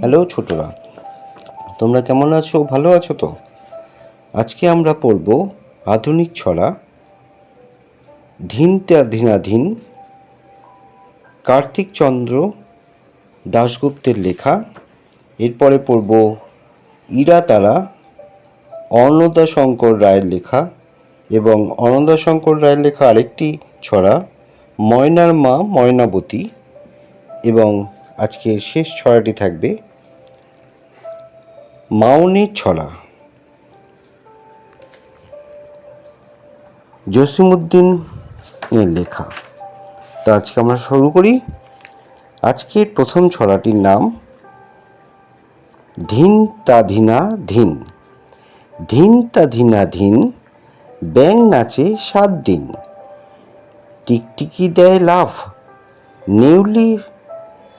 Hello ছোটরা, তোমরা কেমন আছো? ভালো আছো তো? আজকে আমরা পড়ব আধুনিক ছড়া ধিনতা ধীনাধীন কার্তিক চন্দ্র দাশগুপ্তের লেখা। এরপরে পড়ব ইরা তারা অন্নদা শঙ্কর রায়ের লেখা এবং অন্নদা শঙ্কর রায়ের লেখা আরেকটি ছড়া, ময়নার মা ময়নাবতী এবং আজকের শেষ ছড়াটি থাকবে মাউনের ছড়া। জসিমুদ্দিনের লেখা। তো আজকে আমরা শুরু করি। আজকের প্রথম ছড়াটির নাম, ধিন তা ধিনা ধিন। ধিন তা ধিনা ধিন, ব্যাং নাচে সাত দিন। টিকটিকি দেয় লাভ, নেউলি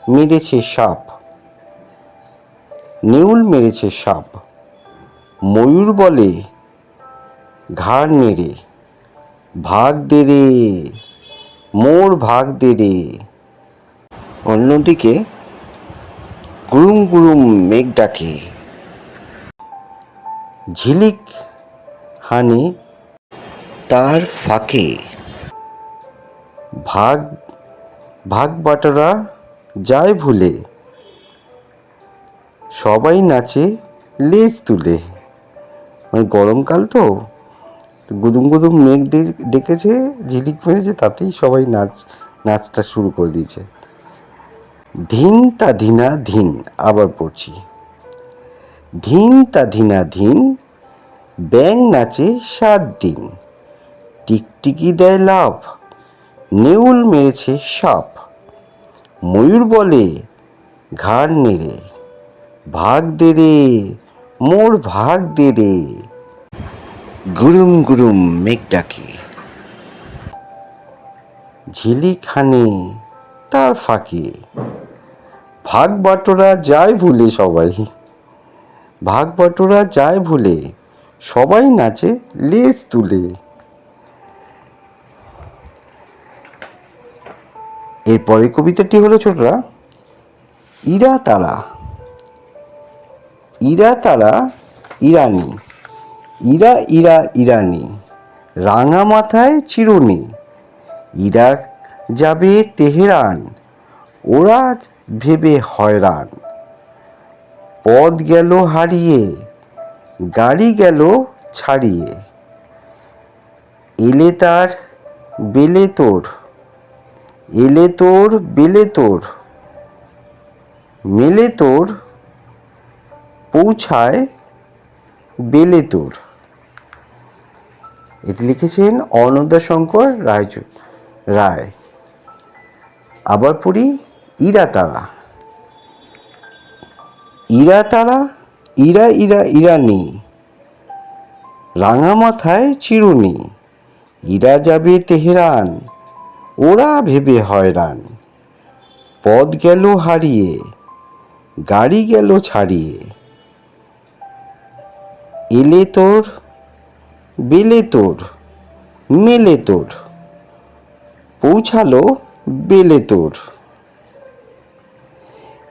মেরেছে সাপ। নেউল মেরেছে সাপ। ময়ূর বলে, ঘাড় নেড়ে, ভাগ দে রে, মোর ভাগ দে রে। অন্যদিকে, গুরুম গুরুম মেঘ ডাকে, ঝিলিক হানে, তার ফাঁকে, ভাগ ভাগ বাটোরা যায় ভুলে। সবাই নাচে, লেজ তুলে। মানে গরমকাল তো। গুদুম গুদুম মেঘ ডেকেছে, ঝিলিক মেরেছে, তাতেই সবাই নাচ, নাচটা শুরু করে দিয়েছে। ধিন তা ধিনা ধিন, আবার পড়ছি। ধিন তা ধিনা ধিন, ব্যাং নাচে সাত দিন। টিকটিকি দেয় লাভ, নেউল মেরেছে সাপ। ময়ূর বলে, ঘাড় নেড়ে। ভাগ দে রে মোর ভাগ দে রে গুরুম গুরুম মেঘ ডাকে। ঝিলি খানে তার ফাঁকে। ভাগ বাটোরা যায় ভুলে সবাই। ভাগ বাটোরা যায় ভুলে সবাই নাচে লেজ তুলে। এরপরের কবিতাটি হলো ছোটরা, ইরা তারা। ইরা তারা ইরানি। ইরা ইরা, ইরানি। রাঙা মাথায় চিরুনি। ইরা যাবে তেহরান। ওরা ভেবে হয়রান। পদ গেল হারিয়ে, গাড়ি গেল ছাড়িয়ে। এলে তার বেলে তোর, এলে তোর বেলে তোর, মেলে তোর পৌঁছায় বেলে তোর এটি লিখেছেন অর্ণদা শঙ্কর রায় রায়। আবার পড়ি ইরা তারা ইরা ইরা ইরা, ইরানি। রাঙা মাথায় চিরুনি। ইরা যাবে তেহরান, ওরা ভেবে হয়রান। পদ গেল হারিয়ে, গাড়ি গেল ছাড়িয়ে। এলে তোর বেলে তোর মেলে তোর পৌঁছালো বেলে তোর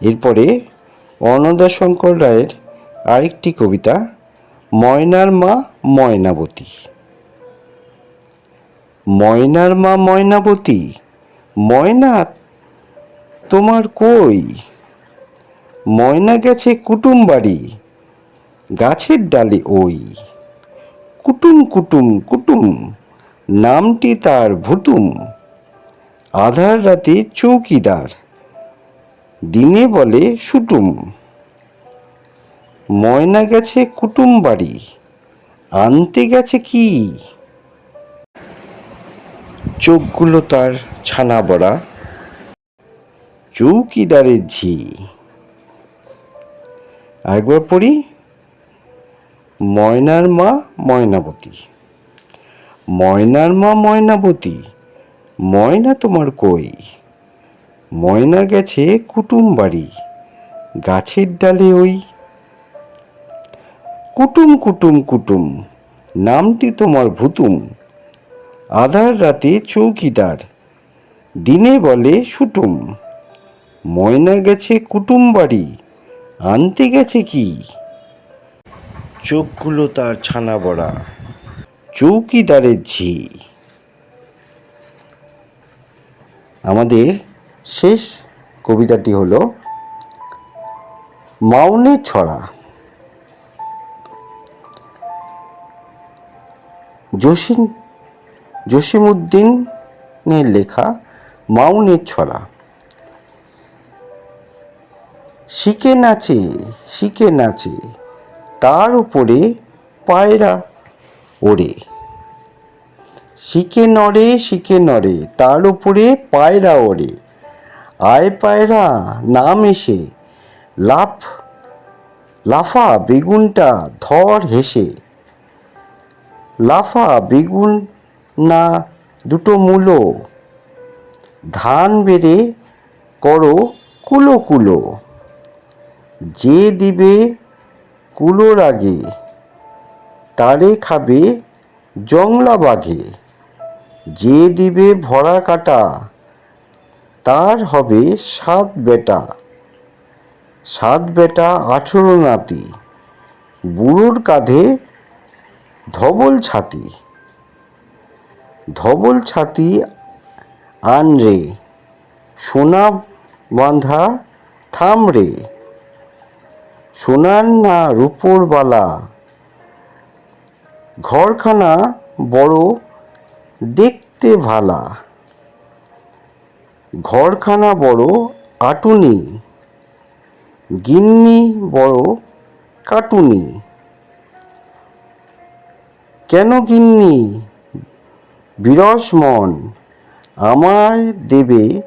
এরপরে অন্নদা শঙ্কর রায়ের আরেকটি কবিতা, ময়নার মা ময়নাবতী। ময়নার মা ময়নাবতী, ময়না তোমার কই? ময়না গেছে কুটুম বাড়ি। গাছের ডালে ওই কুটুম কুটুম কুটুম, নামটি তার ভুতুম। আধার রাতে চৌকিদার, দিনে বলে সুটুম। ময়না গেছে কুটুম বাড়ি, আনতে গেছে কি? চোখগুলো তার ছানা বড়া, চৌকিদারের ঝি। আরেকবার পড়ি ময়নার মা, ময়নাবতী। ময়নার মা, ময়নাবতী, ময়না তোমার কই? ময়না গেছে কুটুম বাড়ি, গাছের ডালে ওই। কুটুম কুটুম কুটুম, নামটি তোমার ভুতুম। আধার রাতে চৌকিদার, দিনে বলে সুটুম। ময়না গেছে কুটুম বাড়ি, আনতে গেছে কি? চোখগুলো তার ছানা বড়া। চৌকিদারের ঝি। আমাদের শেষ কবিতাটি হলো মাউনের ছড়া। জসিম, জসিমউদ্দিনের লেখা মাউনের ছড়া। শিখে নাচে শিখে নাচে। তার উপরে পায়রা ওড়ে। শিখে নড়ে শিখে নড়ে, তার উপরে পায়রা ওড়ে। আয় পায়রা, নাম এসে, লাফ, লাফা বেগুনটা ধর হেসে। লাফা বেগুন না দুটো মূলো, ধান বেড়ে করো কুলো কুলো। যে দিবে কুলোর আগে তারে খাবে জংলা বাঘে। যে দিবে ভরা কাটা, তার হবে সাত বেটা। সাত বেটা আঠেরো নাতি, বুড়োর কাঁধে ধবল ছাতি। ধবল ছাতি আন রে, সোনা বাঁধা থাম রে। সোনার না রূপোর বালা? ঘরখানা বড় দেখতে ভালা। ঘরখানা বড় আটুনি। গিন্নি বড় কাটুনি। কেন গিন্নি? বিরস মন। আমায় দেবে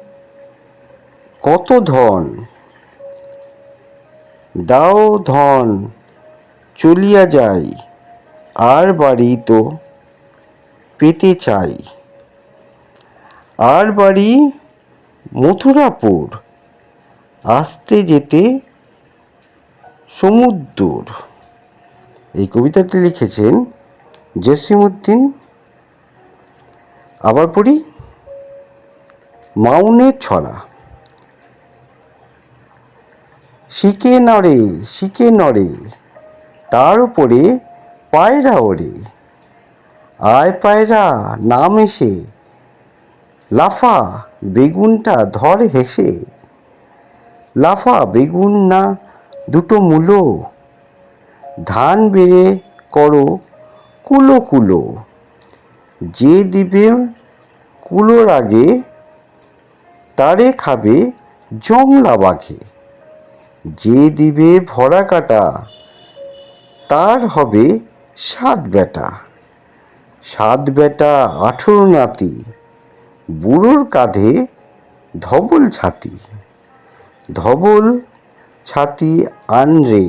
কত ধন? দাও ধন, চলিয়া যাই, আর বাড়ি তো পেতে চাই। আর বাড়ি মথুরাপুর, আসতে যেতে সমুদ্র এই কবিতাটি লিখেছেন জসিমউদ্দিন। আবার পড়ি, মাউনের ছড়া। শিখে নড়ে শিখে নড়ে তার উপরে পায়রা ওড়ে। আয় পায়রা, নাম এসে। লাফা, বেগুনটা ধর হেসে। লাফা, বেগুন না, দুটো মূলো। ধান বেড়ে করো, কুলো কুলো। যে দিবে কুলোর আগে, তারে খাবে জংলা বাঘে। যে দিবে ভরা কাটা, তার হবে সাত বেটা সাত বেটা আঠেরো নাতি, বুড়োর কাঁধে ধবল ছাতি। ধবল ছাতি আনরে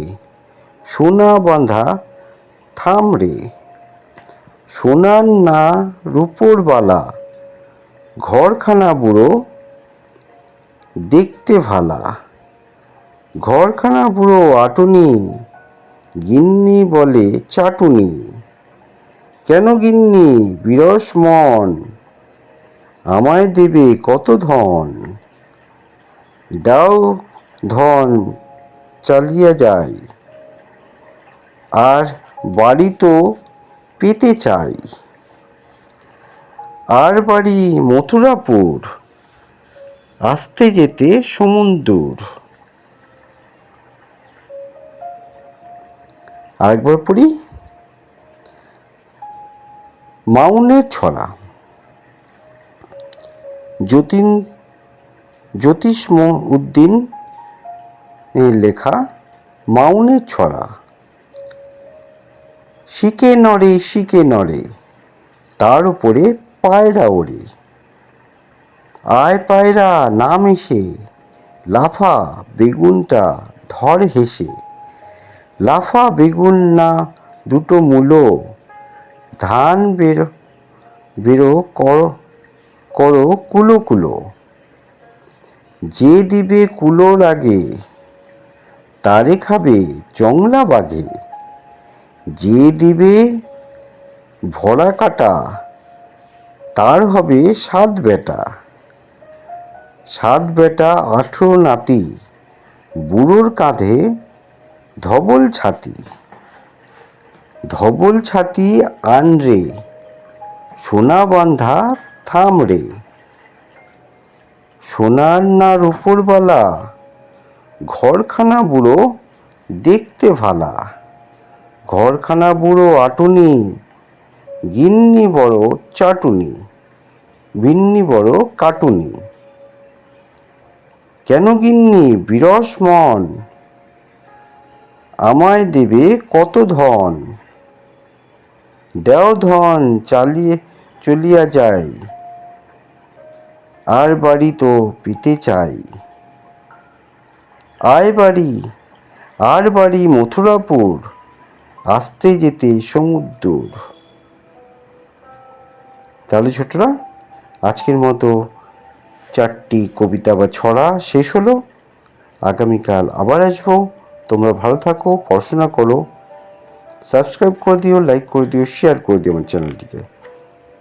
সোনা বাঁধা থাম রে। সোনার না রূপোর বালা, ঘরখানা বুড়ো দেখতে ভালা। ঘরখানা বুড়ো আটুনি, গিন্নি বলে চাটুনি। কেন গিন্নি, বিরস মন, আমায় দেবে কত ধন? দাও ধন চালিয়া যাই, আর বাড়ি তো পেতে চাই। আর বাড়ি মথুরাপুর, আসতে যেতে সমুদ্র আরেকবার পড়ি। মাউনের ছড়া। যতীন জ্যোতিষ্ম উদ্দিন লেখা মাউনের ছড়া। শিকে নড়ে শিকে নড়ে, তার উপরে পায়রা ওড়ে। আয় পায়রা, নাম এসে, লাফা, বেগুনটা ধর হেসে। লাফা বেগুন না দুটো মূলো। ধান বেরো বেরো করো করো কুলো কুলো। যে দিবে কুলো লাগে, তারে খাবে জংলা বাঘে যে দিবে ভরা কাটা, তার হবে সাত বেটা। সাত বেটা আঠেরো নাতি, বুড়োর কাঁধে ধবল ছাতি। ধবল ছাতি আন রে, সোনা বান্ধা থাম রে। সোনার না রূপরবালা ঘরখানা বুড়ো দেখতে ভালা। ঘরখানা বুড়ো আটুনি, গিন্নি বড় চাটুনি, বিন্নি বড় কাটুনি। কেন গিন্নি, বিরস মন আমায় দেবে কত ধন? দেও ধন চালিয়ে চলিয়া যাই, আর বাড়ি তো পেতে চাই। আয় বাড়ি, আর বাড়ি মথুরাপুর, আসতে যেতে সমুদ্র তাহলে ছোটরা, আজকের মতো চারটি কবিতা বা ছড়া শেষ হলো। আগামীকাল আবার আসব। তোমরা ভালো থাকো, পড়াশোনা করো সাবস্ক্রাইব করে দিও লাইক করে দিও শেয়ার করে দিও আমার চ্যানেলটিকে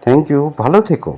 থ্যাংক ইউ ভালো থেকো।